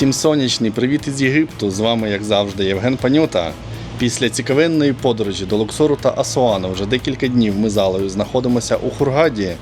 Всім сонячний привіт із Єгипту. З вами, як завжди, Євген Панюта. Після цікавенної подорожі до Луксору та Асуану вже декілька днів ми з Алею знаходимося у Хургаді.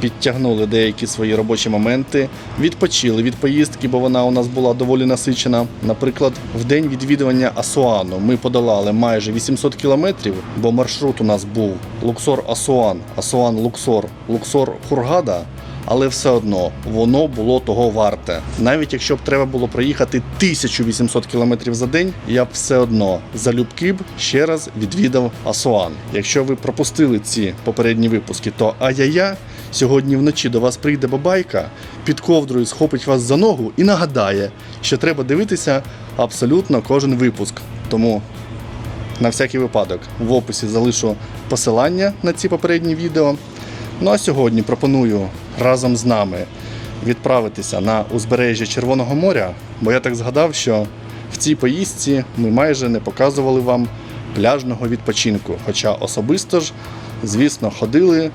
Підтягнули деякі свої робочі моменти, відпочили від поїздки, бо вона у нас була доволі насичена. Наприклад, в день відвідування Асуану ми подолали майже 800 кілометрів, бо маршрут у нас був Луксор-Асуан, Асуан-Луксор, Луксор-Хургада але все одно воно було того варте. Навіть якщо б треба було проїхати 1800 кілометрів за день, я б все одно залюбки б ще раз відвідав Асуан. Якщо ви пропустили ці попередні випуски, то ай-я-я, сьогодні вночі до вас прийде бабайка, під ковдрою схопить вас за ногу і нагадає, що треба дивитися абсолютно кожен випуск. Тому на всякий випадок в описі залишу посилання на ці попередні відео. Ну а сьогодні пропоную разом з нами відправитися на узбережжя Червоного моря, бо я так згадав, що в цій поїздці ми майже не показували вам пляжного відпочинку. Хоча особисто ж, звісно, ходили,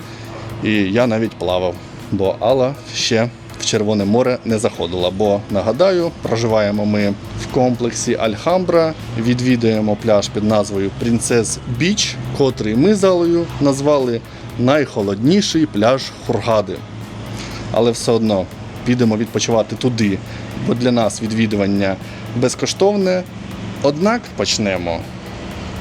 і я навіть плавав, бо Алла ще в Червоне море не заходила. Бо нагадаю, проживаємо ми в комплексі Альхамбра, відвідуємо пляж під назвою Принцес Біч, котрий ми з Аллою назвали найхолодніший пляж Хургади. Але все одно підемо відпочивати туди, бо для нас відвідування безкоштовне. Однак почнемо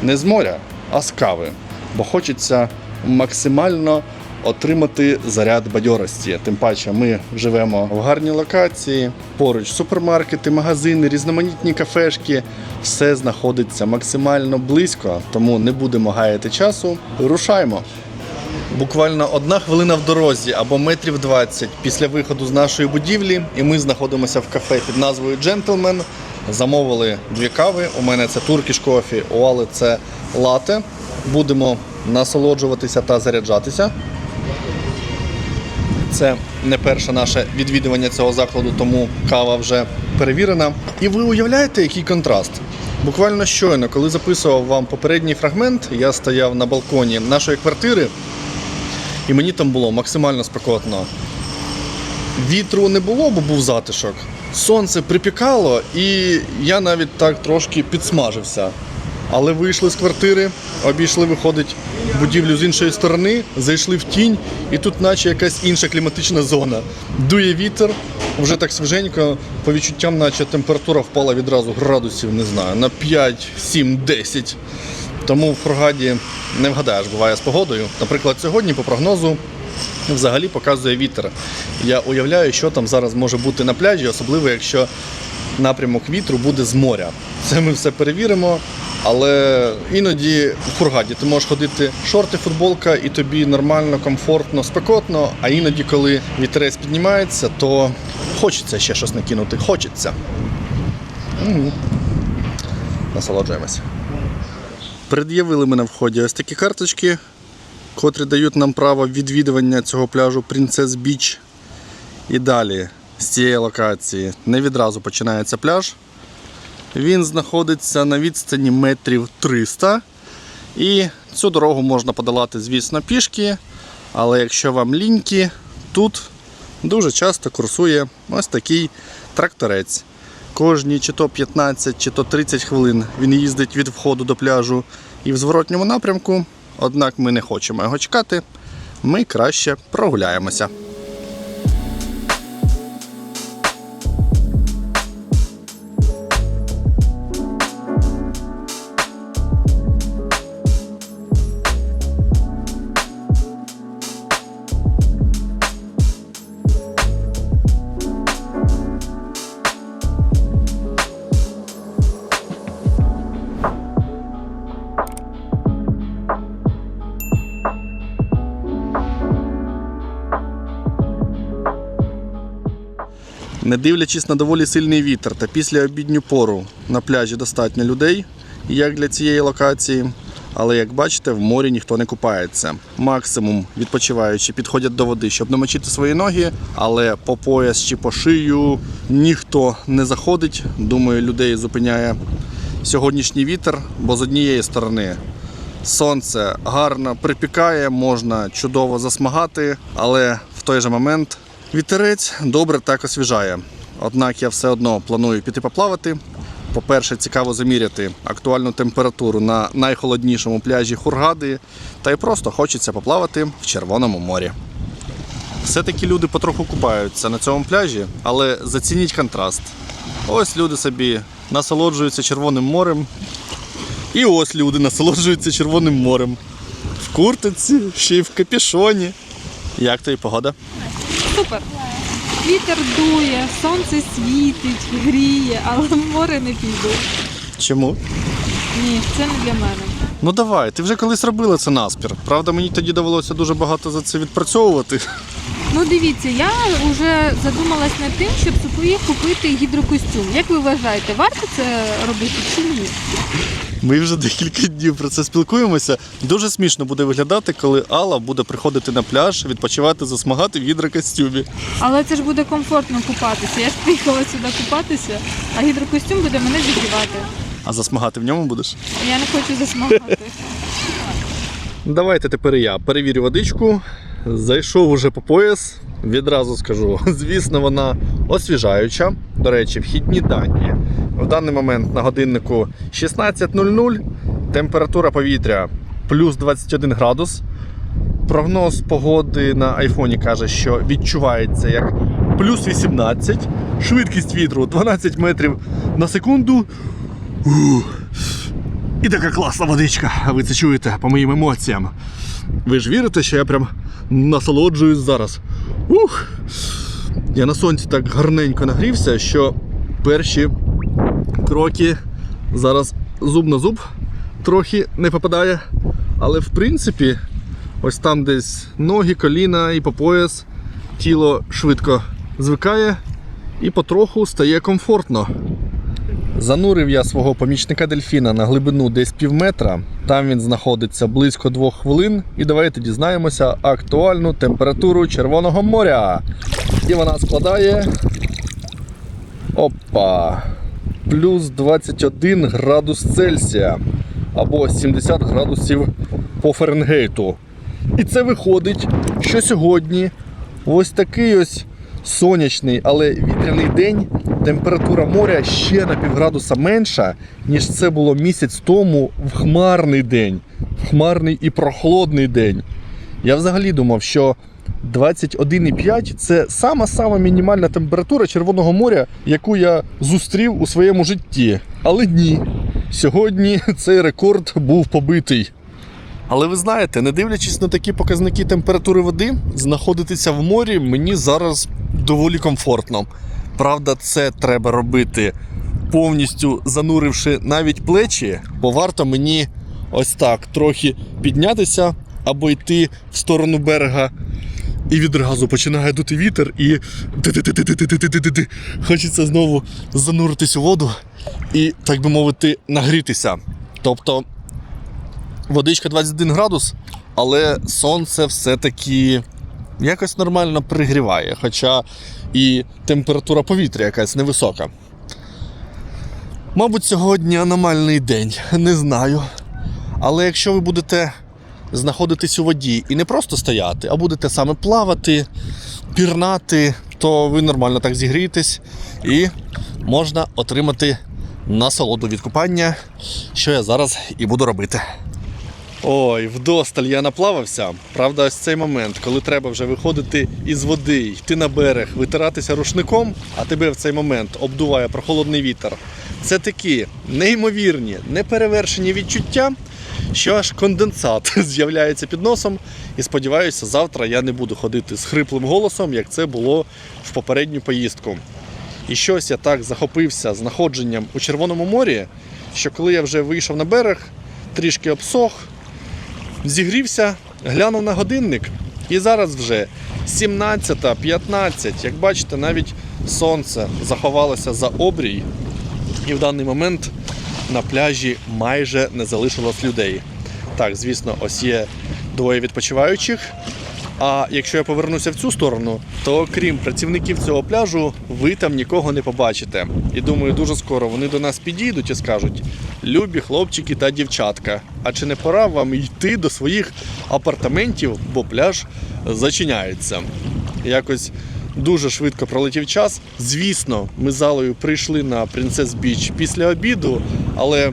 не з моря, а з кави, бо хочеться максимально отримати заряд бадьорості. Тим паче, ми живемо в гарній локації, поруч супермаркети, магазини, різноманітні кафешки. Все знаходиться максимально близько, тому не будемо гаяти часу. Рушаймо. Буквально одна хвилина в дорозі або метрів 20 після виходу з нашої будівлі, і ми знаходимося в кафе під назвою Джентльмен. Замовили дві кави. У мене це Turkish Coffee, у Али це лате. Будемо насолоджуватися та заряджатися. Це не перше наше відвідування цього закладу, тому кава вже перевірена. І ви уявляєте, який контраст? Буквально щойно, коли записував вам попередній фрагмент, я стояв на балконі нашої квартири, і мені там було максимально спекотно. Вітру не було, бо був затишок. Сонце припікало, і я навіть так трошки підсмажився. Але вийшли з квартири, обійшли, виходить, будівлю з іншої сторони, зайшли в тінь, і тут, наче якась інша кліматична зона. Дує вітер, вже так свіженько, по відчуттям, наче температура впала відразу градусів, не знаю, на 5, 7, 10. Тому в Фургаді не вгадаєш, буває з погодою. Наприклад, сьогодні по прогнозу взагалі показує вітер. Я уявляю, що там зараз може бути на пляжі, особливо якщо напрямок вітру буде з моря. Це ми все перевіримо. Але іноді в Фургаді ти можеш ходити шорти, футболка, і тобі нормально, комфортно, спекотно. А іноді, коли вітерець піднімається, то хочеться ще щось накинути. Хочеться. Насолоджуємося. Пред'явили ми на вході ось такі карточки, котрі дають нам право відвідування цього пляжу Принцес Біч. І далі з цієї локації не відразу починається пляж. Він знаходиться на відстані метрів 300. І цю дорогу можна подолати, звісно, пішки. Але якщо вам ліньки, тут дуже часто курсує ось такий тракторець. Кожні чи то 15, чи то 30 хвилин він їздить від входу до пляжу і в зворотньому напрямку. Однак ми не хочемо його чекати. Ми краще прогуляємося. Дивлячись на доволі сильний вітер та після обідню пору на пляжі достатньо людей, як для цієї локації. Але як бачите, в морі ніхто не купається. Максимум відпочиваючи підходять до води, щоб намочити свої ноги, але по пояс чи по шию ніхто не заходить. Думаю, людей зупиняє сьогоднішній вітер, бо з однієї сторони сонце гарно припікає, можна чудово засмагати, але в той же момент вітерець добре так освіжає. однак я все одно планую піти поплавати. По-перше, цікаво заміряти актуальну температуру на найхолоднішому пляжі Хургади, та й просто хочеться поплавати в Червоному морі. Все-таки люди потроху купаються на цьому пляжі, але зацініть контраст. Ось люди собі насолоджуються Червоним морем. І ось люди насолоджуються Червоним морем. В куртиці, ще й в капішоні. Як тобі погода? Супер. Вітер дує, сонце світить, гріє, але в море не піду. Чому? Ні, це не для мене. Ну давай, ти вже колись робила це наспір. Правда, мені тоді довелося дуже багато за це відпрацьовувати. Ну дивіться, я вже задумалась над тим, щоб собі купити гідрокостюм. Як ви вважаєте, варто це робити чи ні? Ми вже декілька днів про це спілкуємося. Дуже смішно буде виглядати, коли Алла буде приходити на пляж, відпочивати, засмагати в гідрокостюмі. Але це ж буде комфортно купатися. Я ж приїхала сюди купатися, а гідрокостюм буде мене зігрівати. А засмагати в ньому будеш? Я не хочу засмагати. Давайте тепер я перевірю водичку. Зайшов уже по пояс. Відразу скажу, звісно, вона освіжаюча. До речі, вхідні дані. В даний момент на годиннику 16.00, температура повітря плюс 21 градус. Прогноз погоди на айфоні каже, що відчувається як плюс 18, швидкість вітру 12 метрів на секунду. Ух. І така класна водичка. Ви це чуєте по моїм емоціям. Ви ж вірите, що я прям насолоджуюсь зараз. Ух! Я на сонці так гарненько нагрівся, що перші кроки зараз зуб на зуб трохи не попадає. Але в принципі, ось там десь ноги, коліна і по пояс, тіло швидко звикає і потроху стає комфортно. Занурив я свого помічника дельфіна на глибину десь пів метра. Там він знаходиться близько двох хвилин. І давайте дізнаємося актуальну температуру Червоного моря. І вона складає. Опа! Плюс 21 градус Цельсія або 70 градусів по Фаренгейту. І це виходить, що сьогодні ось такий ось сонячний, але вітряний день. Температура моря ще на півградуса менша, ніж це було місяць тому в хмарний день, в хмарний і прохолодний день. Я взагалі думав, що 21,5 це сама-сама мінімальна температура Червоного моря, яку я зустрів у своєму житті. Але ні, сьогодні цей рекорд був побитий. Але ви знаєте, не дивлячись на такі показники температури води, знаходитися в морі мені зараз доволі комфортно. Правда, це треба робити повністю зануривши навіть плечі, бо варто мені ось так трохи піднятися або йти в сторону берега. І відразу починає дути вітер, і хочеться знову зануритись у воду і, так би мовити, нагрітися. Тобто водичка 21 градус, але сонце все-таки якось нормально пригріває. Хоча і температура повітря якась невисока. Мабуть, сьогодні аномальний день, не знаю. Але якщо ви будете знаходитись у воді і не просто стояти, а будете саме плавати, пірнати, то ви нормально так зігрієтесь і можна отримати насолоду від купання, що я зараз і буду робити. Ой, вдосталь я наплавався. Правда, ось цей момент, коли треба вже виходити із води, йти на берег, витиратися рушником, а тебе в цей момент обдуває прохолодний вітер. Це такі неймовірні, неперевершені відчуття, що аж конденсат з'являється під носом. І сподіваюся, завтра я не буду ходити з хриплим голосом, як це було в попередню поїздку. І щось я так захопився знаходженням у Червоному морі, що коли я вже вийшов на берег, трішки обсох, зігрівся, глянув на годинник, і зараз вже 17.15. Як бачите, навіть сонце заховалося за обрій, і в даний момент на пляжі майже не залишилось людей. Так, звісно, ось є двоє відпочиваючих. А якщо я повернуся в цю сторону, то крім працівників цього пляжу, ви там нікого не побачите. І думаю, дуже скоро вони до нас підійдуть і скажуть: любі хлопчики та дівчатка, а чи не пора вам йти до своїх апартаментів, бо пляж зачиняється. Якось Дуже швидко пролетів час. Звісно, ми залою прийшли на Принцес Біч після обіду, але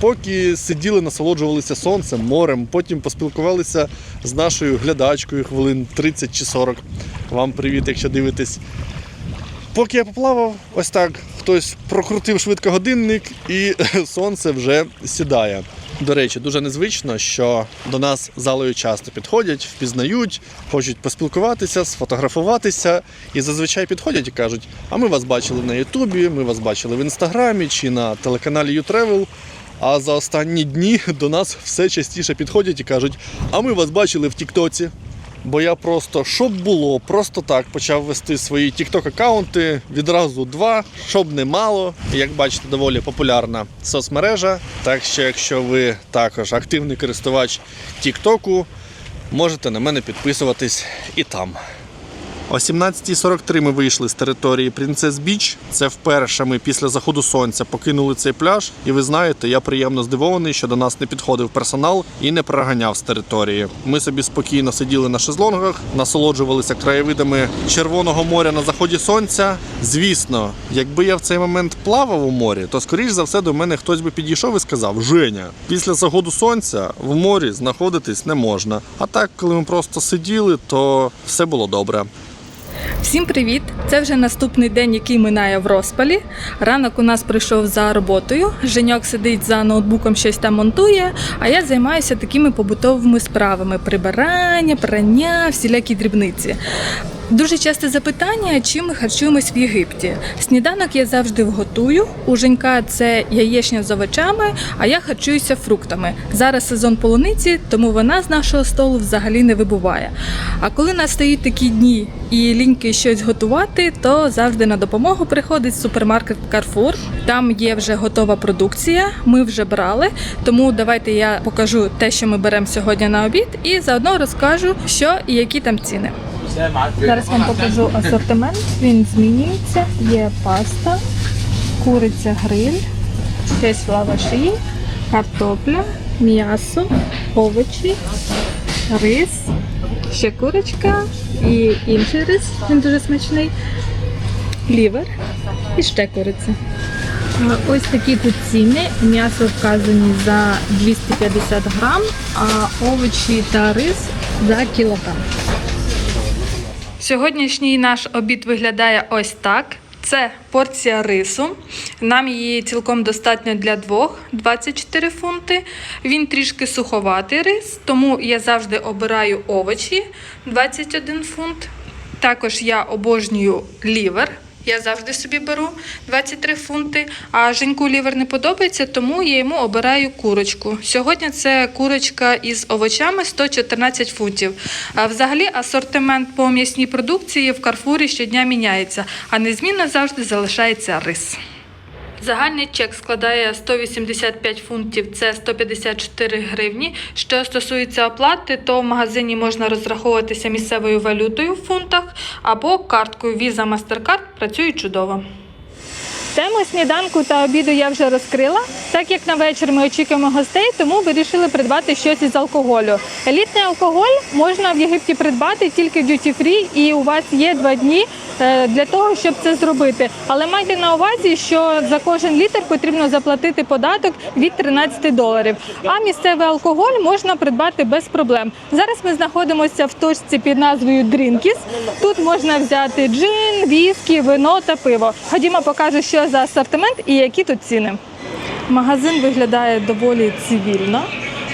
поки сиділи, насолоджувалися сонцем, морем, потім поспілкувалися з нашою глядачкою хвилин 30 чи 40. Вам привіт, якщо дивитесь. Поки я поплавав, ось так хтось прокрутив швидко годинник, і сонце вже сідає. До речі, дуже незвично, що до нас залою часто підходять, впізнають, хочуть поспілкуватися, сфотографуватися. І зазвичай підходять і кажуть: а ми вас бачили на Ютубі, ми вас бачили в інстаграмі чи на телеканалі YouTravel. А за останні дні до нас все частіше підходять і кажуть: а ми вас бачили в Тіктоці. Бо я просто, щоб було, просто так почав вести свої TikTok аккаунти відразу два, щоб не мало. Як бачите, доволі популярна соцмережа. Так що, якщо ви також активний користувач TikTok, можете на мене підписуватись і там. О 17.43 ми вийшли з території Принцес Біч. Це вперше ми після заходу сонця покинули цей пляж. І ви знаєте, я приємно здивований, що до нас не підходив персонал і не проганяв з території. Ми собі спокійно сиділи на шезлонгах, насолоджувалися краєвидами Червоного моря на заході сонця. Звісно, якби я в цей момент плавав у морі, то скоріш за все до мене хтось би підійшов і сказав: Женя, після заходу сонця в морі знаходитись не можна. А так, коли ми просто сиділи, то все було добре. Всім привіт! Це вже наступний день, який минає в розпалі. Ранок у нас прийшов за роботою. Женьок сидить за ноутбуком, щось там монтує. А я займаюся такими побутовими справами: прибирання, прання, всілякі дрібниці. Дуже часте запитання, чим ми харчуємось в Єгипті. Сніданок я завжди вготую. У Женька це яєчня з овочами, а я харчуюся фруктами. Зараз сезон полуниці, тому вона з нашого столу взагалі не вибуває. А коли настають такі дні і ліньки щось готувати, то завжди на допомогу приходить супермаркет Carrefour. Там є вже готова продукція. Ми вже брали. Тому давайте я покажу те, що ми беремо сьогодні на обід, і заодно розкажу, що і які там ціни. Зараз вам покажу асортимент. Він змінюється. Є паста, куриця гриль, щось лаваші, картопля, м'ясо, овочі, рис, ще курочка і інший рис. Він дуже смачний. Лівер і ще куриця. Ось такі тут ціни. М'ясо вказані за 250 грам, а овочі та рис за кілограм. Сьогоднішній наш обід виглядає ось так. Це порція рису. Нам її цілком достатньо для двох 24 фунти. Він трішки суховатий рис, тому я завжди обираю овочі 21 фунт. Також я обожнюю лівер. Я завжди собі беру 23 фунти. А Женьку лівер не подобається, тому я йому обираю курочку. Сьогодні це курочка із овочами 114 фунтів. А взагалі асортимент по м'ясній продукції в Карфурі щодня міняється, а незмінно завжди залишається рис. Загальний чек складає 185 фунтів, це 154 гривні. Що стосується оплати, то в магазині можна розраховуватися місцевою валютою в фунтах або карткою Visa Mastercard працює чудово. Тему сніданку та обіду я вже розкрила. Так як на вечір ми очікуємо гостей, тому вирішили придбати щось із алкоголю. Елітний алкоголь можна в Єгипті придбати тільки в duty free, і у вас є два дні для того, щоб це зробити. Але майте на увазі, що за кожен літр потрібно заплатити податок від 13 доларів. А місцевий алкоголь можна придбати без проблем. Зараз ми знаходимося в точці під назвою Дрінкіс. Тут можна взяти джин, віскі, вино та пиво. Ходімо, покажу, що за асортимент і які тут ціни. Магазин виглядає доволі цивільно.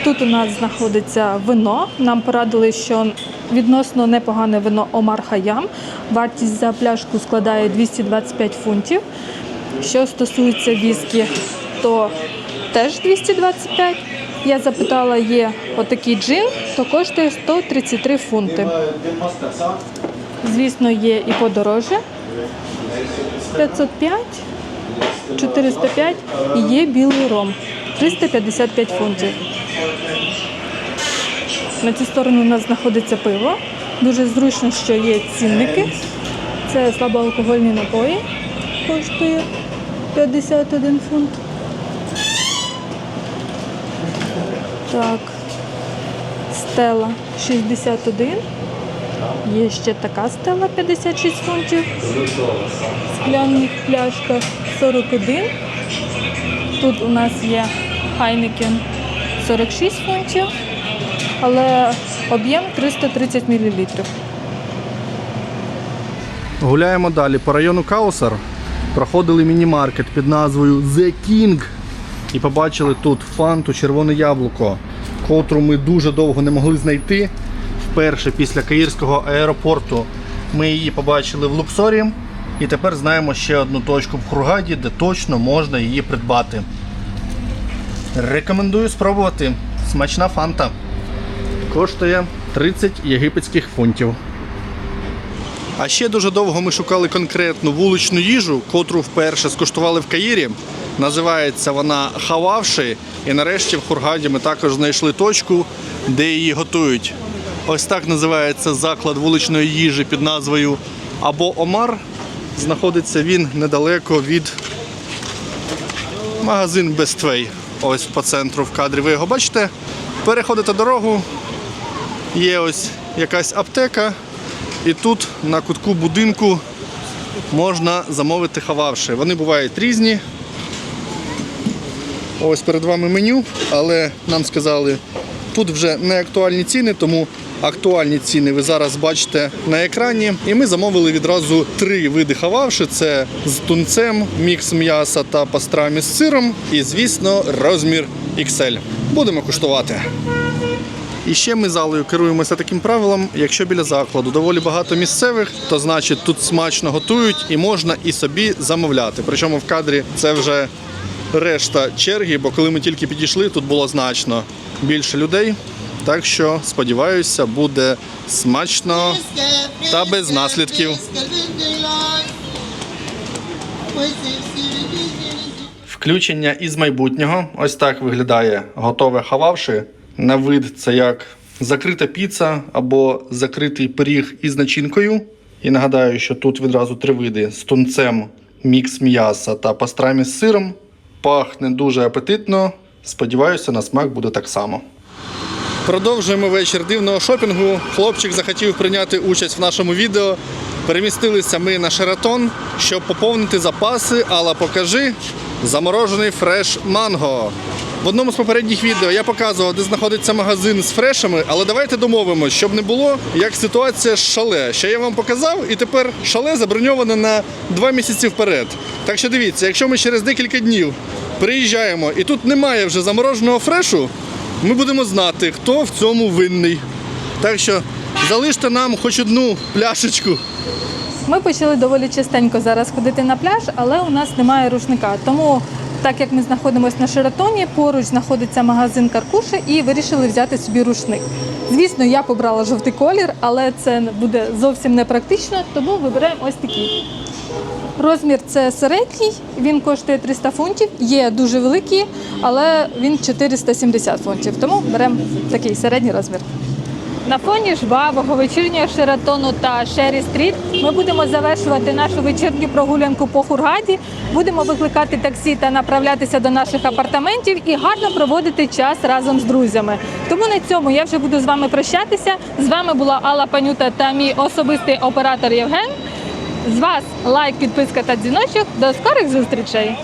Тут у нас знаходиться вино. Нам порадили, що відносно непогане вино Омар Хаям. Вартість за пляшку складає 225 фунтів. Що стосується віскі, то теж 225. Я запитала, є отакий джин, то коштує 133 фунти. Звісно, є і подорожче. 505, 405 і є білий ром 355 фунтів. На цю сторону у нас знаходиться пиво. Дуже зручно, що є цінники. Це слабоалкогольні напої. Коштує 51 фунт. Так. Стела 61. Є ще така стела 56 фунтів. Скляна пляшка 41. Тут у нас є Хайнекен 46 фунтів, але об'єм 330 мл. Гуляємо далі по району Каусар. Проходили міні-маркет під назвою The King. І побачили тут фанту червоне яблуко, котру ми дуже довго не могли знайти. Вперше після Каїрського аеропорту ми її побачили в Луксорі. І тепер знаємо ще одну точку в Хургаді, де точно можна її придбати. Рекомендую спробувати. Смачна фанта. Коштує 30 єгипетських фунтів. А ще дуже довго ми шукали конкретну вуличну їжу, котру вперше скуштували в Каїрі. Називається вона хававши. І нарешті в Хургаді ми також знайшли точку, де її готують. Ось так називається заклад вуличної їжі під назвою Або Омар. Знаходиться він недалеко від магазин Бествей. Ось по центру в кадрі. Ви його бачите. Переходите дорогу. Є ось якась аптека. І тут на кутку будинку можна замовити хававши. Вони бувають різні. Ось перед вами меню, але нам сказали, тут вже не актуальні ціни, тому актуальні ціни ви зараз бачите на екрані. І ми замовили відразу три види хававши: це з тунцем, мікс м'яса та пастрамі з сиром. І, звісно, розмір XL. Будемо куштувати. І ще ми залою керуємося таким правилом: якщо біля закладу доволі багато місцевих, то значить тут смачно готують і можна і собі замовляти. Причому в кадрі це вже решта черги, бо коли ми тільки підійшли, тут було значно більше людей. Так що сподіваюся, буде смачно та без наслідків. Включення із майбутнього. Ось так виглядає готове хававши. На вид це як закрита піца або закритий пиріг із начинкою. І нагадаю, що тут відразу три види: з тунцем, мікс м'яса та пастрамі з сиром. Пахне дуже апетитно. Сподіваюся, на смак буде так само. Продовжуємо вечір дивного шопінгу. Хлопчик захотів прийняти участь в нашому відео. Перемістилися ми на Шератон, щоб поповнити запаси, але покажи заморожений фреш манго. В одному з попередніх відео я показував, де знаходиться магазин з фрешами, але давайте домовимося, щоб не було як ситуація з шале. Що я вам показав, і тепер шале заброньоване на два місяці вперед. Так що дивіться, якщо ми через декілька днів приїжджаємо і тут немає вже замороженого фрешу, ми будемо знати, хто в цьому винний. Так що залиште нам хоч одну пляшечку. Ми почали доволі частенько зараз ходити на пляж, але у нас немає рушника. Тому, так як ми знаходимося на Шератоні, поруч знаходиться магазин Каркуша і вирішили взяти собі рушник. Звісно, я побрала жовтий колір, але це буде зовсім не практично, тому вибираємо ось такий. Розмір це середній, він коштує 300 фунтів, є дуже великий, але він 470 фунтів. Тому беремо такий середній розмір. На фоні жвавого вечірнього Шератону та Шері Стріт ми будемо завершувати нашу вечірню прогулянку по Хургаді. Будемо викликати таксі та направлятися до наших апартаментів і гарно проводити час разом з друзями. Тому на цьому я вже буду з вами прощатися. З вами була Алла Панюта та мій особистий оператор Євген. З вас лайк, підписка та дзвіночок. До скорих зустрічей!